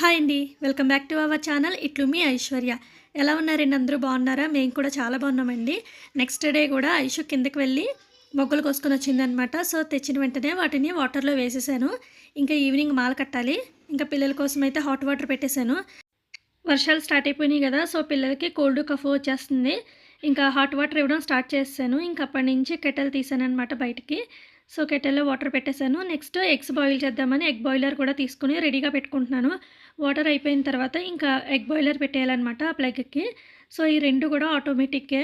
Hi అండి. Welcome back to our channel. ఇట్లు మీ ఐశ్వర్య. ఎలా ఉన్నారండి అందరూ బాగున్నారా? మేము కూడా చాలా బాగున్నామండి. నెక్స్ట్ డే కూడా ఐషు కిందకి వెళ్ళి మొగ్గలు కోసుకొని వచ్చిందనమాట సో తెచ్చిన వెంటనే వాటిని వాటర్లో వేసేసాను. ఇంకా ఈవినింగ్ మాల కట్టాలి. ఇంకా పిల్లల కోసం అయితే హాట్ వాటర్ పెట్టేశాను. వర్షాలు స్టార్ట్ అయిపోయినాయి కదా సో పిల్లలకి కోల్డ్ కఫ్ వచ్చేస్తుంది. ఇంకా హాట్ వాటర్ ఇవ్వడం స్టార్ట్ చేశాను. ఇంకా అప్పటి నుంచి కెటల్ తీసాను అనమాట బయటికి. సో కెటల్లో వాటర్ పెట్టేశాను. నెక్స్ట్ ఎగ్స్ బాయిల్ చేద్దామని ఎగ్ బాయిలర్ కూడా తీసుకుని రెడీగా పెట్టుకుంటున్నాను. వాటర్ అయిపోయిన తర్వాత ఇంకా ఎగ్ బాయిలర్ పెట్టేయాలన్నమాట ఆ ప్లగ్కి. సో ఈ రెండు కూడా ఆటోమేటిక్కే.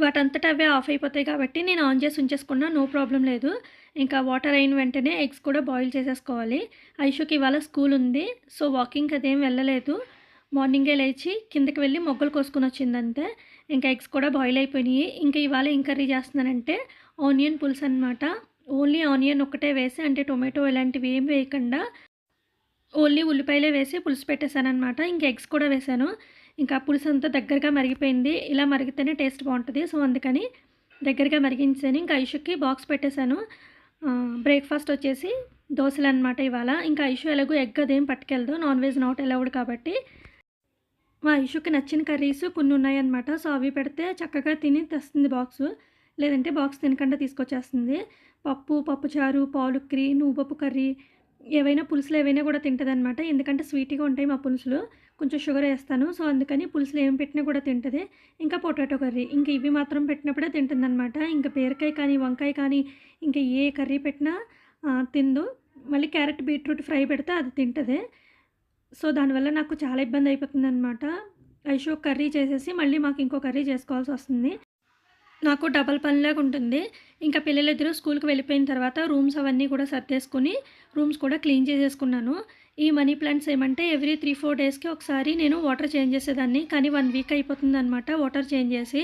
వాటంతట అవే ఆఫ్ అయిపోతాయి కాబట్టి నేను ఆన్ చేసి ఉంచేసుకున్నా నో ప్రాబ్లం లేదు. ఇంకా వాటర్ అయిన వెంటనే ఎగ్స్ కూడా బాయిల్ చేసేసుకోవాలి. ఐషుకి ఇవాళ స్కూల్ ఉంది. సో వాకింగ్ అదేం వెళ్ళలేదు. మార్నింగే లేచి కిందకి వెళ్ళి మొగ్గలు కోసుకుని వచ్చిందంతే. ఇంకా ఎగ్స్ కూడా బాయిల్ అయిపోయినాయి. ఇంకా ఇవాళ ఏం కర్రీ చేస్తున్నానంటే ఆనియన్ పులుసు అనమాట ఓన్లీ ఆనియన్ ఒక్కటే వేసి అంటే టొమాటో ఇలాంటివి ఏం వేయకుండా ఓన్లీ ఉల్లిపాయలే వేసి పులుసు పెట్టేశాను అనమాట ఇంకా ఎగ్స్ కూడా వేశాను ఇంకా పులుసు అంతా దగ్గరగా మరిగిపోయింది. ఇలా మరిగితేనే టేస్ట్ బాగుంటుంది. సో అందుకని దగ్గరగా మరిగించాను ఇంకా ఐషుకి బాక్స్ పెట్టేశాను. బ్రేక్ఫాస్ట్ వచ్చేసి దోశలు అనమాట ఇవాళ. ఇంకా ఐషు ఎలాగో ఎగ్ అదేం పట్టుకెళ్దు నాన్ వెజ్ నాట్ అలౌడ్ కాబట్టి. మా ఐషుకి నచ్చిన కర్రీస్ కొన్ని ఉన్నాయన్నమాట. సో అవి పెడితే చక్కగా తిని తెస్తుంది బాక్స్. లేదంటే బాక్స్ తినకుండా తీసుకొచ్చేస్తుంది. పప్పు పప్పుచారు పాలుక్రి నువ్వుపప్పు కర్రీ ఏవైనా పులుసులు ఏవైనా కూడా తింటుంది అనమాట ఎందుకంటే స్వీట్గా ఉంటాయి మా పులుసులు. కొంచెం షుగర్ వేస్తాను. సో అందుకని పులుసులు ఏం పెట్టినా కూడా తింటుంది. ఇంకా పొటాటో కర్రీ. ఇంకా ఇవి మాత్రం పెట్టినప్పుడే తింటుంది అనమాట ఇంకా బీరకాయ కానీ వంకాయ కానీ ఇంకా ఏ కర్రీ పెట్టినా తిందు. మళ్ళీ క్యారెట్ బీట్రూట్ ఫ్రై పెడితే అది తింటుంది. సో దానివల్ల నాకు చాలా ఇబ్బంది అయిపోతుంది అనమాట ఐషో కర్రీ చేసేసి మళ్ళీ మాకు ఇంకో కర్రీ చేసుకోవాల్సి వస్తుంది. నాకు డబల్ పనిలాగా ఉంటుంది. ఇంకా పిల్లలిద్దరూ స్కూల్కి వెళ్ళిపోయిన తర్వాత రూమ్స్ అవన్నీ కూడా సర్దేసుకుని రూమ్స్ కూడా క్లీన్ చేసేసుకున్నాను. ఈ మనీ ప్లాంట్స్ ఏమంటే ఎవ్రీ త్రీ ఫోర్ డేస్కి ఒకసారి నేను వాటర్ చేంజ్ చేసేదాన్ని. కానీ వన్ వీక్ అయిపోతుంది అనమాట వాటర్ చేంజ్ చేసి.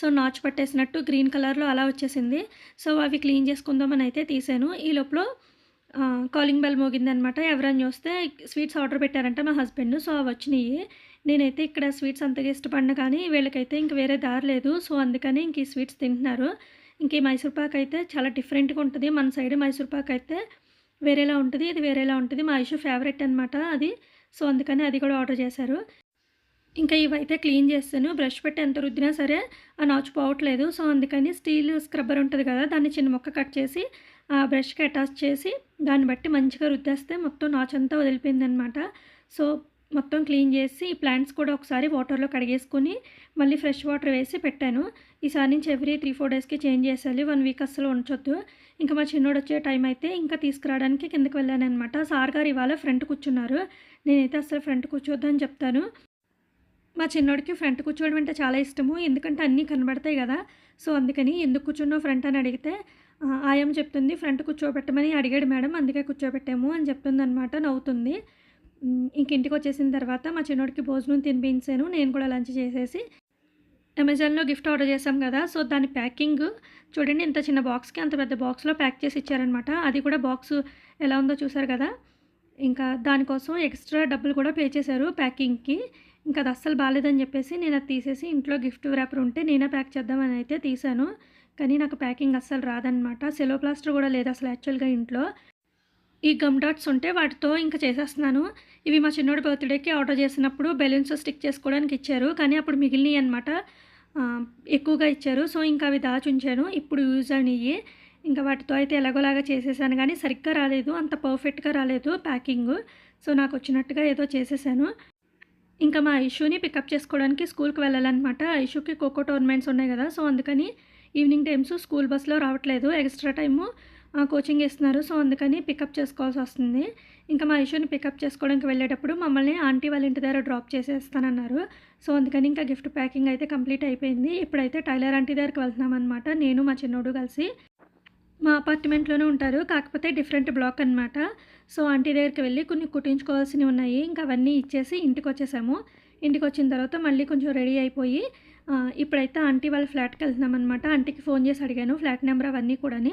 సో నాచు పట్టేసినట్టు గ్రీన్ కలర్లో అలా వచ్చేసింది. సో అవి క్లీన్ చేసుకుందామని అయితే తీసాను. ఈ లోపల కాలింగ్ బెల్ మోగిందనమాట ఎవరైనా చూస్తే స్వీట్స్ ఆర్డర్ పెట్టారంట మా హస్బెండ్. సో అవి వచ్చినాయి. నేనైతే ఇక్కడ స్వీట్స్ అంతగా ఇష్టపడిన కానీ వీళ్ళకైతే ఇంక వేరే దారి లేదు. సో అందుకని ఇంక ఈ స్వీట్స్ తింటున్నారు. ఇంక ఈ మైసూర్ పాక్ అయితే చాలా డిఫరెంట్గా ఉంటుంది. మన సైడ్ మైసూర్ పాక్ అయితే వేరేలా ఉంటుంది. ఇది వేరేలా ఉంటుంది. మా ఐషు ఫేవరెట్ అనమాట అది. సో అందుకని అది కూడా ఆర్డర్ చేశారు. ఇంకా ఇవైతే క్లీన్ చేస్తాను. బ్రష్ పెట్టి ఎంత రుద్దినా సరే ఆ నాచు పోవట్లేదు. సో అందుకని స్టీల్ స్క్రబ్బర్ ఉంటుంది కదా దాన్ని చిన్న మొక్క కట్ చేసి ఆ బ్రష్కి అటాచ్ చేసి దాన్ని బట్టి మంచిగా రుద్దేస్తే మొత్తం నాచు అంతా వదిలిపోయింది అనమాట సో మొత్తం క్లీన్ చేసి ఈ ప్లాంట్స్ కూడా ఒకసారి వాటర్లో కడిగేసుకొని మళ్ళీ ఫ్రెష్ వాటర్ వేసి పెట్టాను. ఈసారి నుంచి ఎవ్రీ త్రీ ఫోర్ డేస్కి చేంజ్ చేసేయాలి. వన్ వీక్ అస్సలు ఉంచొద్దు. ఇంకా మా చిన్నోడు వచ్చే టైం అయితే ఇంకా తీసుకురావడానికి కిందకి వెళ్ళాను అనమాట సార్ గారు ఇవాళ ఫ్రంట్ కూర్చున్నారు. నేనైతే అసలు ఫ్రంట్ కూర్చోద్దని చెప్తాను. మా చిన్నోడికి ఫ్రంట్ కూర్చోవడం అంటే చాలా ఇష్టము. ఎందుకంటే అన్నీ కనబడతాయి కదా. సో అందుకని ఎందుకు కూర్చున్నావు ఫ్రంట్ అని అడిగితే ఆయం చెప్తుంది ఫ్రంట్ కూర్చోబెట్టమని అడిగాడు మేడం. అందుకే కూర్చోబెట్టాము అని చెప్తుంది అనమాట నవ్వుతుంది. ఇంక ఇంటికి వచ్చేసిన తర్వాత మా చిన్నోడికి భోజనం తినిపించాను. నేను కూడా లంచ్ చేసేసి అమెజాన్లో గిఫ్ట్ ఆర్డర్ చేసాం కదా సో దాని ప్యాకింగ్ చూడండి ఇంత చిన్న బాక్స్కి అంత పెద్ద బాక్స్లో ప్యాక్ చేసి ఇచ్చారనమాట అది కూడా బాక్స్ ఎలా ఉందో చూసారు కదా? ఇంకా దానికోసం ఎక్స్ట్రా డబ్బులు కూడా పే చేశారు ప్యాకింగ్కి. ఇంకా అది అస్సలు బాగాలేదని చెప్పేసి నేను అది తీసేసి ఇంట్లో గిఫ్ట్ ర్యాపర్ ఉంటే నేనే ప్యాక్ చేద్దామని అయితే తీశాను. కానీ నాకు ప్యాకింగ్ అస్సలు రాదనమాట సెలో ప్లాస్టర్ కూడా లేదు అసలు యాక్చువల్గా ఇంట్లో. ఈ గమ్ డాట్స్ ఉంటే వాటితో ఇంకా చేసేస్తున్నాను. ఇవి మా చిన్నోడి బర్త్డేకి ఆర్డర్ చేసినప్పుడు బెలూన్స్ స్టిక్ చేసుకోవడానికి ఇచ్చారు. కానీ అప్పుడు మిగిలినవి అనమాట ఎక్కువగా ఇచ్చారు. సో ఇంకా అవి దాచుంచాను ఇప్పుడు యూజ్ అయినవి ఇంకా వాటితో అయితే ఎలాగోలాగా చేసేసాను. కానీ సరిగ్గా రాలేదు. అంత పర్ఫెక్ట్గా రాలేదు ప్యాకింగ్. సో నాకు వచ్చినట్టుగా ఏదో చేసేసాను. ఇంకా మా ఐషూని పికప్ చేసుకోవడానికి స్కూల్కి వెళ్ళాలన్నమాట. ఐషూకి ఖోఖో టోర్నమెంట్స్ ఉన్నాయి కదా. సో అందుకని ఈవినింగ్ టైమ్స్ స్కూల్ బస్లో రావట్లేదు. ఎక్స్ట్రా టైము కోచింగ్ ఇస్తున్నారు సో అందుకని పికప్ చేసుకోవాల్సి వస్తుంది. ఇంకా మా ఇష్యూని పికప్ చేసుకోవడానికి వెళ్ళేటప్పుడు మమ్మల్ని ఆంటీ వాళ్ళ ఇంటి దగ్గర డ్రాప్ చేసేస్తానన్నారు. సో అందుకని ఇంకా గిఫ్ట్ ప్యాకింగ్ అయితే కంప్లీట్ అయిపోయింది. ఇప్పుడైతే టైలర్ ఆంటీ దగ్గరికి వెళ్తున్నాం అనమాట నేను మా చిన్నోడు కలిసి. మా అపార్ట్మెంట్లోనే ఉంటారు. కాకపోతే డిఫరెంట్ బ్లాక్ అనమాట సో ఆంటీ దగ్గరికి వెళ్ళి కొన్ని కుట్టించుకోవాల్సినవి ఉన్నాయి. ఇంకా అవన్నీ ఇచ్చేసి ఇంటికి వచ్చేసాము. ఇంటికి వచ్చిన తర్వాత మళ్ళీ కొంచెం రెడీ అయిపోయి ఇప్పుడైతే ఆంటీ వాళ్ళ ఫ్లాట్కి వెళ్తున్నాం అనమాట ఆంటీకి ఫోన్ చేసి అడిగాను. ఫ్లాట్ నెంబర్ అవన్నీ కూడాని.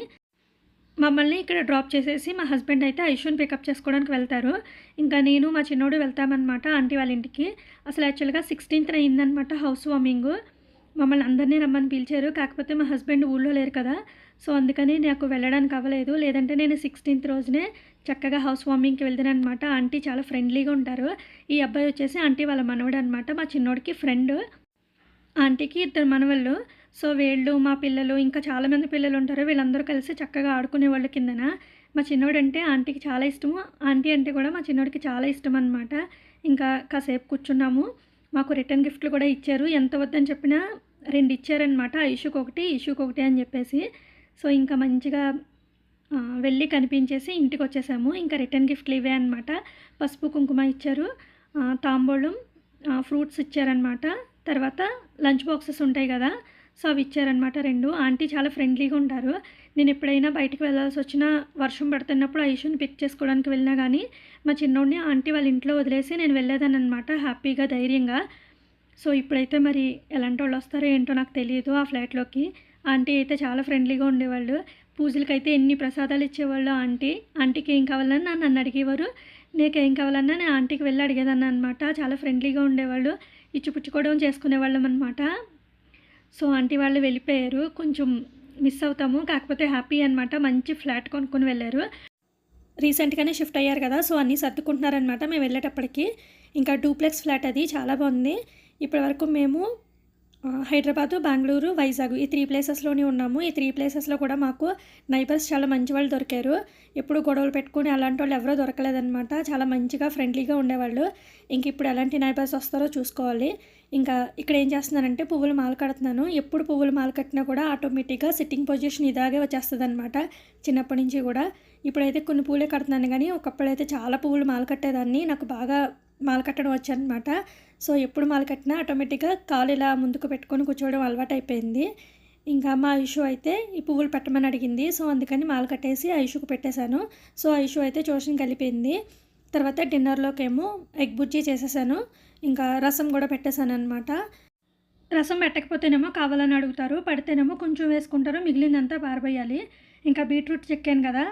మమ్మల్ని ఇక్కడ డ్రాప్ చేసేసి మా హస్బెండ్ అయితే ఐషుని పికప్ చేసుకోవడానికి వెళ్తారు. ఇంకా నేను మా చిన్నోడు వెళ్తామన్నమాట ఆంటీ వాళ్ళ ఇంటికి. అసలు యాక్చువల్గా సిక్స్టీన్త్ అయిందనమాట హౌస్ వార్మింగ్ మమ్మల్ని అందరినీ రమ్మని పిలిచారు. కాకపోతే మా హస్బెండ్ ఊళ్ళో లేరు కదా. సో అందుకని నాకు వెళ్ళడానికి అవ్వలేదు. లేదంటే నేను సిక్స్టీన్త్ రోజునే చక్కగా హౌస్ వార్మింగ్కి వెళ్తాను అనమాట ఆంటీ చాలా ఫ్రెండ్లీగా ఉంటారు. ఈ అబ్బాయి వచ్చేసి ఆంటీ వాళ్ళ మనవడు అనమాట మా చిన్నోడికి ఫ్రెండ్ ఆంటీకి ఇద్దరు మనవళ్ళు. సో వీళ్ళు మా పిల్లలు ఇంకా చాలామంది పిల్లలు ఉంటారు. వీళ్ళందరూ కలిసి చక్కగా ఆడుకునేవాళ్ళు కిందన. మా చిన్నోడు అంటే ఆంటీకి చాలా ఇష్టము. ఆంటీ అంటే కూడా మా చిన్నోడికి చాలా ఇష్టం అనమాట ఇంకా కాసేపు కూర్చున్నాము. మాకు రిటర్న్ గిఫ్ట్లు కూడా ఇచ్చారు. ఎంత వద్దని చెప్పినా రెండు ఇచ్చారనమాట ఇష్యూకి ఒకటి ఇష్యూకి ఒకటి అని చెప్పేసి. సో ఇంకా మంచిగా వెళ్ళి కనిపించేసి ఇంటికి వచ్చేసాము. ఇంకా రిటర్న్ గిఫ్ట్లు ఇవే అనమాట పసుపు కుంకుమ ఇచ్చారు. తాంబూలం ఫ్రూట్స్ ఇచ్చారనమాట తర్వాత లంచ్ బాక్సెస్ ఉంటాయి కదా. సో అవి ఇచ్చారనమాట రెండు. ఆంటీ చాలా ఫ్రెండ్లీగా ఉంటారు నేను ఎప్పుడైనా బయటికి వెళ్ళాల్సి వచ్చినా వర్షం పడుతున్నప్పుడు ఐషుని పిక్ చేసుకోవడానికి వెళ్ళినా కానీ మా చిన్నోడిని ఆంటీ వాళ్ళ ఇంట్లో వదిలేసి నేను వెళ్ళేదాన్ని అనమాట హ్యాపీగా ధైర్యంగా. సో ఇప్పుడైతే మరి ఎలాంటి వాళ్ళు వస్తారో ఏంటో నాకు తెలియదు ఆ ఫ్లాట్లోకి. ఆంటీ అయితే చాలా ఫ్రెండ్లీగా ఉండేవాళ్ళు. పూజలకైతే ఎన్ని ప్రసాదాలు ఇచ్చేవాళ్ళు ఆంటీ. ఆంటీకి ఏం కావాలన్నా నన్ను అడిగేవారు. నీకు ఏం కావాలన్నా నేను ఆంటీకి వెళ్ళి అడిగేదాన్ని అనమాట చాలా ఫ్రెండ్లీగా ఉండేవాళ్ళు. ఇచ్చిపుచ్చుకోవడం చేసుకునేవాళ్ళం అనమాట సో ఆంటీ వాళ్ళు వెళ్ళిపోయారు. కొంచెం మిస్ అవుతాము. కాకపోతే హ్యాపీ అనమాట మంచి ఫ్లాట్ కొనుక్కొని వెళ్ళారు. రీసెంట్గానే షిఫ్ట్ అయ్యారు కదా సో అన్నీ సర్దుకుంటున్నారనమాట మేము వెళ్ళేటప్పటికి. ఇంకా డూప్లెక్స్ ఫ్లాట్ అది చాలా బాగుంది. ఇప్పటి వరకు మేము హైదరాబాదు బెంగళూరు వైజాగ్ ఈ త్రీ ప్లేసెస్లోనే ఉన్నాము. ఈ త్రీ ప్లేసెస్లో కూడా మాకు నైబర్స్ చాలా మంచి వాళ్ళు దొరికారు. ఎప్పుడు గొడవలు పెట్టుకుని అలాంటి వాళ్ళు ఎవరో దొరకలేదనమాట చాలా మంచిగా ఫ్రెండ్లీగా ఉండేవాళ్ళు. ఇంక ఇప్పుడు ఎలాంటి నైబర్స్ వస్తారో చూసుకోవాలి. ఇంకా ఇక్కడ ఏం చేస్తున్నానంటే పువ్వులు మాల కడుతున్నాను. ఎప్పుడు పువ్వులు మాల కట్టినా కూడా ఆటోమేటిక్గా సిట్టింగ్ పొజిషన్ ఇలాగే వచ్చేస్తుంది అనమాట చిన్నప్పటి నుంచి కూడా. ఇప్పుడైతే కొన్ని పూలే కడుతున్నాను కానీ ఒకప్పుడైతే చాలా పువ్వులు మాల కట్టేదాన్ని. నాకు బాగా మాల కట్టడం సో ఎప్పుడు మాల కట్టినా ఆటోమేటిక్గా కాలు ఇలా ముందుకు పెట్టుకొని కూర్చోవడం అలవాటు అయిపోయింది ఇంకా మా ఐషు అయితే ఈ పువ్వులు పెట్టమని అడిగింది. సో అందుకని మాల కట్టేసి ఐషుకు పెట్టేశాను. సో ఐషు అయితే ట్యూషన్ కలిపింది తర్వాత డిన్నర్లోకేమో ఎగ్ బుజ్జి చేసేసాను. ఇంకా రసం కూడా పెట్టేశాను అనమాట రసం పెట్టకపోతేనేమో కావాలని అడుగుతారు. పడితేనేమో కొంచెం వేసుకుంటారు. మిగిలిందంతా పారబోయాలి. ఇంకా బీట్రూట్ చెక్కాను కదా.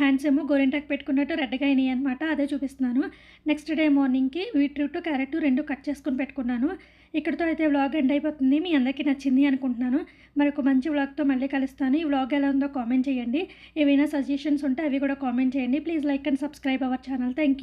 హ్యాండ్స్ ఏమో గోరింటాకు పెట్టుకున్నట్టు రెడ్గా అయినాయి అనమాట అదే చూపిస్తున్నాను. నెక్స్ట్ డే మార్నింగ్కి బీట్రూట్ క్యారెట్ రెండు కట్ చేసుకుని పెట్టుకున్నాను. ఇక్కడితో అయితే వ్లాగ్ ఎండ్ అయిపోతుంది. మీ అందరికీ నచ్చింది అనుకుంటున్నాను. మరి ఒక మంచి వ్లాగ్తో మళ్ళీ కలుస్తాను. ఈ వ్లాగ్ ఎలా ఉందో కామెంట్ చేయండి. ఏవైనా సజెషన్స్ ఉంటే అవి కూడా కామెంట్ చేయండి. Please like and subscribe our channel. Thank you.